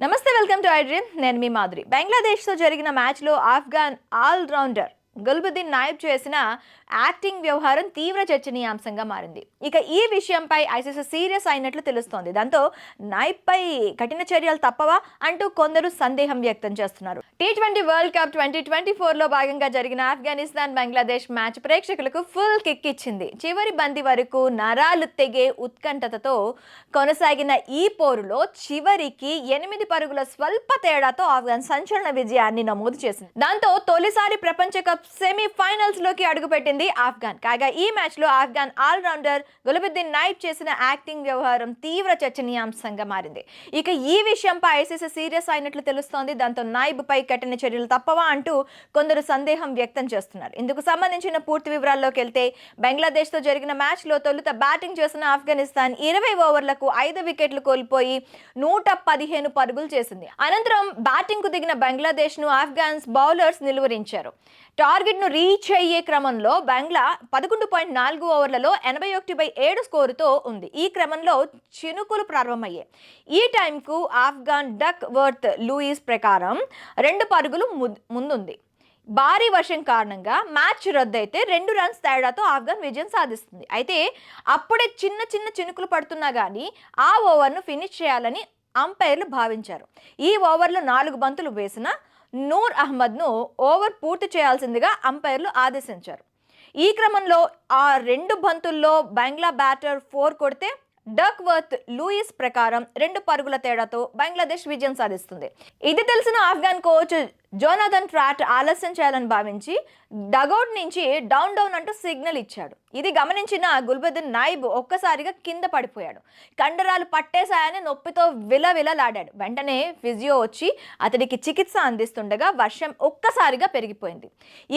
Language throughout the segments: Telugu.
నమస్తే వెల్కమ్ టు ఐడ్రీమ్ నేను మీ మాధురి. బంగ్లాదేశ్తో జరిగిన మ్యాచ్లో ఆఫ్ఘాన్ ఆల్రౌండర్ గుల్బుద్దీన్ నాయబ్ చేసిన యాక్టింగ్ వ్యవహారం తీవ్ర చర్చనీయాంశంగా మారింది. ఇక ఈ విషయంపై ఐసీసీ సీరియస్ అయినట్లు తెలుస్తోంది. దాంతో నాయబ్పై కఠిన చర్యలు తప్పవా అంటూ కొందరు సందేహం వ్యక్తం చేస్తున్నారు. T twenty world cup twenty twenty ఫోర్లో భాగంగా జరిగిన ఆఫ్ఘనిస్తాన్ బంగ్లాదేశ్ మ్యాచ్ ప్రేక్షకులకు ఫుల్ కిక్ ఇచ్చింది. చివరి బంది వరకు నరాలు తెగే ఉత్కంఠతతో కొనసాగిన ఈ పోరులో చివరికి ఎనిమిది పరుగుల స్వల్ప తేడాతో ఆఫ్ఘన్ సంచలన విజయాన్ని నమోదు చేసింది. దాంతో తొలిసారి ప్రపంచ కప్ సెమీ ఫైనల్స్లోకి అడుగుపెట్టింది ఆఫ్ఘన్. కాగా ఈ మ్యాచ్లో ఆఫ్ఘన్ ఆల్రౌండర్ గులబుద్దీన్ నాయబ్ చేసిన యాక్టింగ్ వ్యవహారం తీవ్ర చర్చనీయాంశంగా మారింది. ఇక ఈ విషయంపై ఐసీసీ సీరియస్ అయినట్లు తెలుస్తోంది. దాంతో నైబ్ పై కఠిన చర్యలు తప్పవా అంటూ కొందరు సందేహం వ్యక్తం చేస్తున్నారు. ఇందుకు సంబంధించిన పూర్తి వివరాల్లోకి వెళ్తే బంగ్లాదేశ్తో జరిగిన మ్యాచ్లో తొలుత బ్యాటింగ్ చేసిన ఆఫ్ఘనిస్తాన్ ఇరవై ఓవర్లకు ఐదు వికెట్లు కోల్పోయి నూట పదిహేను పరుగులు చేసింది. అనంతరం బ్యాటింగ్కు దిగిన బంగ్లాదేశ్ను ఆఫ్ఘాన్స్ బౌలర్స్ నిలువరించారు. టాస్ ను రీచ్ అయ్యే క్రమంలో బంగ్లా పదకొండు పాయింట్ నాలుగు ఓవర్లలో ఎనభై ఒకటి బై ఏడు స్కోరుతో ఉంది. ఈ క్రమంలో చినుకులు ప్రారంభమయ్యాయి. ఈ టైంకు ఆఫ్ఘాన్ డక్ వర్త్ లూయిస్ ప్రకారం రెండు పరుగులు ము- ముందుంది. భారీ వర్షం కారణంగా మ్యాచ్ రద్దయితే రెండు రన్స్ తేడాతో ఆఫ్ఘన్ విజయం సాధిస్తుంది. అయితే అప్పుడే చిన్న చిన్న చినుకులు పడుతున్నా కానీ ఆ ఓవర్ను ఫినిష్ చేయాలని అంపైర్లు భావించారు. ఈ ఓవర్లో నాలుగు బంతులు వేసిన నూర్ అహ్మద్ను ఓవర్ పూర్తి చేయాల్సిందిగా అంపైర్లు ఆదేశించారు. ఈ క్రమంలో ఆ రెండు బంతుల్లో బంగ్లా బ్యాటర్ ఫోర్ కొడితే డక్ వర్త్ లూయిస్ ప్రకారం రెండు పరుగుల తేడాతో బంగ్లాదేశ్ విజయం సాధిస్తుంది. ఇది తెలిసిన ఆఫ్ఘన్ కోచ్ జోనాథన్ ట్రాట్ ఆలస్యం చేయాలని భావించి డగౌట్ నుంచి డౌన్ డౌన్ అంటూ సిగ్నల్ ఇచ్చాడు. ఇది గమనించిన గుల్బద్దీన్ నాయిబ్ ఒక్కసారిగా కింద పడిపోయాడు. కండరాలు పట్టేశాయని నొప్పితో విలవిలలాడాడు. వెంటనే ఫిజియో వచ్చి అతడికి చికిత్స అందిస్తుండగా వర్షం ఒక్కసారిగా పెరిగిపోయింది.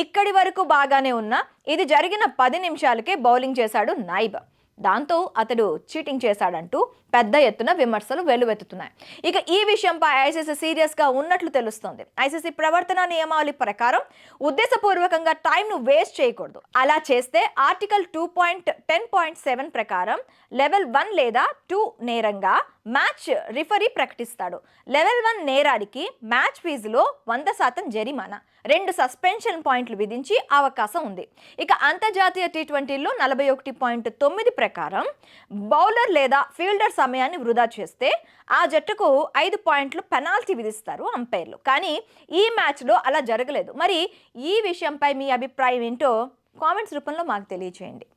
ఇక్కడి వరకు బాగానే ఉన్నా ఇది జరిగిన పది నిమిషాలకే బౌలింగ్ చేశాడు నాయిబ్. దాంతో అతడు చీటింగ్ చేశాడంటూ పెద్ద ఎత్తున విమర్శలు వెల్లువెత్తుతున్నాయి. ఇక ఈ విషయంపై ఐసీసీ సీరియస్గా ఉన్నట్లు తెలుస్తోంది. ఐసీసీ ప్రవర్తన నియమావళి ప్రకారం ఉద్దేశపూర్వకంగా టైంను వేస్ట్ చేయకూడదు. అలా చేస్తే article two point ten point seven ప్రకారం లెవెల్ వన్ లేదా టూ నేరంగా మ్యాచ్ రిఫరీ ప్రకటిస్తాడు. లెవెల్ వన్ నేరానికి మ్యాచ్ ఫీజులో వంద శాతం జరిమానా. రెండు సస్పెన్షన్ పాయింట్లు విధించి అవకాశం ఉంది. ఇక అంతర్జాతీయ టీ ట్వంటీలో నలభై ఒకటి పాయింట్ తొమ్మిది ప్రకారం బౌలర్ లేదా ఫీల్డర్ సమయాన్ని వృధా చేస్తే ఆ జట్టుకు ఐదు పాయింట్లు పెనాల్టీ విధిస్తారు అంపైర్లు. కానీ ఈ మ్యాచ్లో అలా జరగలేదు. మరి ఈ విషయంపై మీ అభిప్రాయం ఏంటో కామెంట్స్ రూపంలో మాకు తెలియచేయండి.